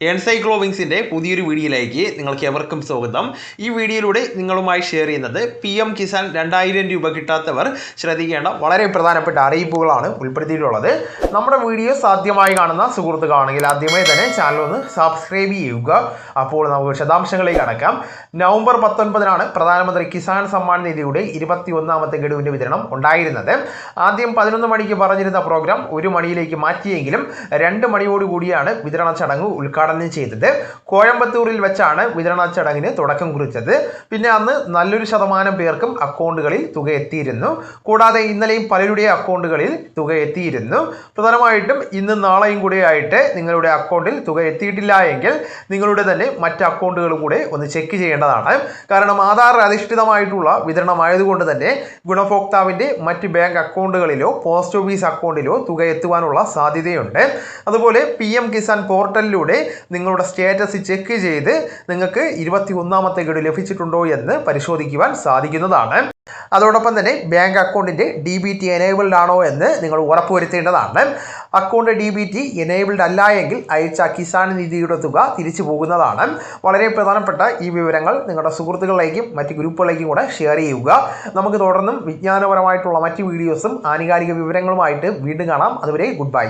എൻസൈക്ലോവിങ്സിന്റെ പുതിയൊരു വീഡിയോയിലേക്ക് നിങ്ങൾക്ക് എവർക്കും സ്വാഗതം. ഈ വീഡിയോയിലൂടെ നിങ്ങളുമായി ഷെയർ ചെയ്യുന്നത് പി എം കിസാൻ രണ്ടായിരം രൂപ കിട്ടാത്തവർ ശ്രദ്ധിക്കേണ്ട വളരെ പ്രധാനപ്പെട്ട അറിയിപ്പുകളാണ് ഉൾപ്പെടുത്തിയിട്ടുള്ളത്. നമ്മുടെ വീഡിയോ സാധ്യമായി കാണുന്ന സുഹൃത്തുക്കളാണെങ്കിൽ ആദ്യമായി തന്നെ ചാനൽ ഒന്ന് സബ്സ്ക്രൈബ് ചെയ്യുക. അപ്പോൾ നമുക്ക് വിശദാംശങ്ങളിലേക്ക് അടക്കാം നവംബർ പത്തൊൻപതിനാണ് പ്രധാനമന്ത്രി കിസാൻ സമ്മാൻ നിധിയുടെ ഇരുപത്തി ഒന്നാമത്തെ ഗഡുവിന്റെ വിതരണം ഉണ്ടായിരുന്നത്. ആദ്യം പതിനൊന്ന് മണിക്ക് പറഞ്ഞിരുന്ന പ്രോഗ്രാം ഒരു മണിയിലേക്ക് മാറ്റിയെങ്കിലും രണ്ട് മണിയോടുകൂടിയാണ് വിതരണ ചടങ്ങ് ഉദ്ഘാടനം ചെയ്തത് കോയമ്പത്തൂരിൽ വെച്ചാണ് വിതരണ ചടങ്ങിന് തുടക്കം കുറിച്ചത്. പിന്നെ അന്ന് നല്ലൊരു ശതമാനം പേർക്കും അക്കൗണ്ടുകളിൽ തുക എത്തിയിരുന്നു. കൂടാതെ ഇന്നലെയും പലരുടെയും അക്കൗണ്ടുകളിൽ തുക എത്തിയിരുന്നു. പ്രധാനമായിട്ടും ഇന്ന് നാളെയും കൂടെ ആയിട്ട് നിങ്ങളുടെ അക്കൗണ്ടിൽ തുക എത്തിയിട്ടില്ല എങ്കിൽ നിങ്ങളുടെ തന്നെ മറ്റ് അക്കൗണ്ടുകളും കൂടെ ഒന്ന് ചെക്ക് ചെയ്യേണ്ടതാണ്. കാരണം ആധാർ അധിഷ്ഠിതമായിട്ടുള്ള വിതരണമായതുകൊണ്ട് തന്നെ ഗുണഭോക്താവിന്റെ മറ്റ് ബാങ്ക് അക്കൗണ്ടുകളിലോ പോസ്റ്റ് ഓഫീസ് അക്കൗണ്ടിലോ തുക എത്തുവാനുള്ള സാധ്യതയുണ്ട്. അതുപോലെ പി എം കിസാൻ പോർട്ടലിലൂടെ നിങ്ങളുടെ സ്റ്റേറ്റസ് ചെക്ക് ചെയ്ത് നിങ്ങൾക്ക് ഇരുപത്തി ഒന്നാമത്തെ ഗഡു ലഭിച്ചിട്ടുണ്ടോ എന്ന് പരിശോധിക്കുവാൻ സാധിക്കുന്നതാണ്. അതോടൊപ്പം തന്നെ ബാങ്ക് അക്കൗണ്ടിന്റെ ഡി ബി ടി എനേബിൾഡ് ആണോ എന്ന് നിങ്ങൾ ഉറപ്പുവരുത്തേണ്ടതാണ്. Account D B T enabled അല്ല എങ്കിൽ അയച്ച കിസാൻ നിധിയുടെ തുക തിരിച്ചു പോകുന്നതാണ്. വളരെ പ്രധാനപ്പെട്ട ഈ വിവരങ്ങൾ നിങ്ങളുടെ സുഹൃത്തുക്കളിലേക്കും മറ്റ് ഗ്രൂപ്പുകളിലേക്കും കൂടെ ഷെയർ ചെയ്യുക. നമുക്ക് തുടർന്നും വിജ്ഞാനപരമായിട്ടുള്ള മറ്റ് വീഡിയോസും ആനുകാലിക വിവരങ്ങളുമായിട്ട് വീണ്ടും കാണാം. അതുവരെ ഗുഡ് ബൈ.